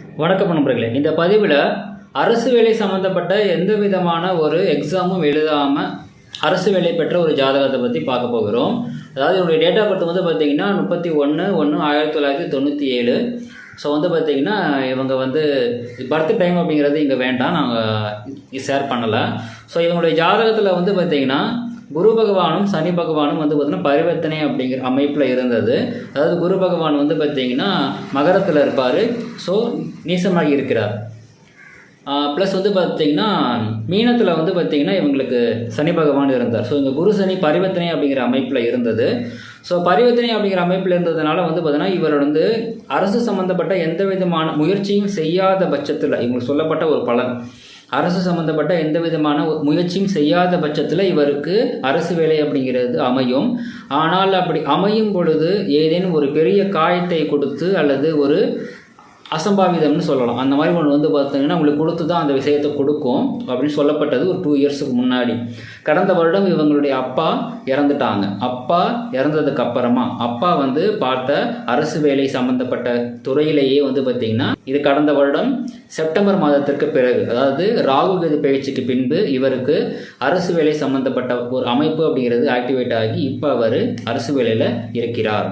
வணக்கம் நண்பர்களே. இந்த பதிவில் அரசு வேலை சம்மந்தப்பட்ட எந்த விதமான ஒரு எக்ஸாமும் எழுதாமல் அரசு வேலை பெற்ற ஒரு ஜாதகத்தை பற்றி பார்க்க போகிறோம். அதாவது இவருடைய டேட் ஆஃப் பர்த் வந்து பார்த்தீங்கன்னா முப்பத்தி ஒன்று ஒன்று ஆயிரத்தி தொள்ளாயிரத்தி தொண்ணூற்றி ஏழு. ஸோ வந்து பார்த்தீங்கன்னா இவங்க வந்து பர்த் டைம் அப்படிங்கிறது இங்கே வேண்டாம். நாங்கள் ஷேர் பண்ணலை. ஸோ இவங்களுடைய ஜாதகத்தில் வந்து பார்த்தீங்கன்னா குரு பகவானும் சனி பகவானும் வந்து பார்த்தீங்கன்னா பரிவர்த்தனை அப்படிங்கிற அமைப்பில் இருந்தது. அதாவது குரு பகவான் வந்து பார்த்தீங்கன்னா மகரத்தில் இருப்பார். ஸோ நீசமாகி இருக்கிறார். ப்ளஸ் வந்து பார்த்தீங்கன்னா மீனத்தில் வந்து பார்த்தீங்கன்னா இவங்களுக்கு சனி பகவான் இருந்தார். ஸோ இந்த குரு சனி பரிவர்த்தனை அப்படிங்கிற அமைப்பில் இருந்தது. ஸோ பரிவர்த்தனை அப்படிங்கிற அமைப்பில் இருந்ததுனால வந்து பார்த்தீங்கன்னா இவர் வந்து அரசு சம்மந்தப்பட்ட எந்த விதமான முயற்சியும் செய்யாத பட்சத்தில் இவங்களுக்கு சொல்லப்பட்ட ஒரு பலன். அரசு சம்மந்தப்பட்ட எந்த விதமான முயற்சியும் செய்யாத பட்சத்தில் இவருக்கு அரசு வேலை அப்படிங்கிறது அமையும். ஆனால் அப்படி அமையும் பொழுது ஏதேனும் ஒரு பெரிய காயத்தை கொடுத்து அல்லது ஒரு அசம்பாவிதம்னு சொல்லலாம். அந்த மாதிரி ஒன்று வந்து பார்த்தீங்கன்னா உங்களுக்கு கொடுத்து தான் அந்த விஷயத்தை கொடுக்கும் அப்படின்னு சொல்லப்பட்டது ஒரு டூ இயர்ஸுக்கு முன்னாடி. கடந்த வருடம் இவங்களுடைய அப்பா இறந்துட்டாங்க. அப்பா இறந்ததுக்கு அப்புறமா அப்பா வந்து பார்த்த அரசு வேலை சம்பந்தப்பட்ட துறையிலேயே வந்து பார்த்திங்கன்னா இது கடந்த வருடம் செப்டம்பர் மாதத்திற்கு பிறகு அதாவது ராகு கதி பயிற்சிக்கு பின்பு இவருக்கு அரசு வேலை சம்பந்தப்பட்ட ஒரு அமைப்பு அப்படிங்கிறது ஆக்டிவேட் ஆகி இப்போ அவர் அரசு வேலையில் இருக்கிறார்.